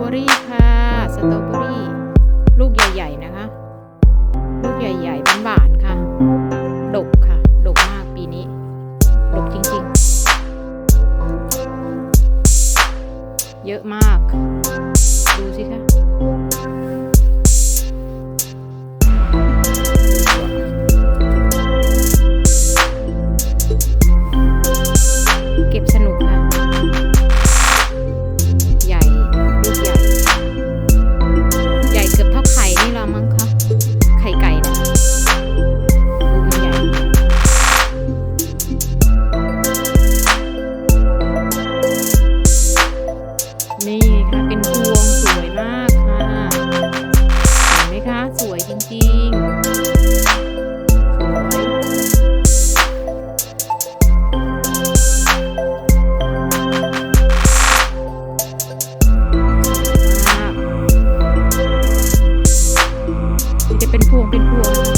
เบอรี่ค่ะ สตรอเบอรี่ ลูกใหญ่ ๆ นะคะ ลูกใหญ่ๆหวานๆค่ะ ดกค่ะ ดกมากปีนี้ ดกจริงๆ เยอะมาก นี่ค่ะ เป็นพวงสวยมากค่ะเห็นไหมคะ สวยจริงๆสวยมากจะเป็นพวงเป็นพวง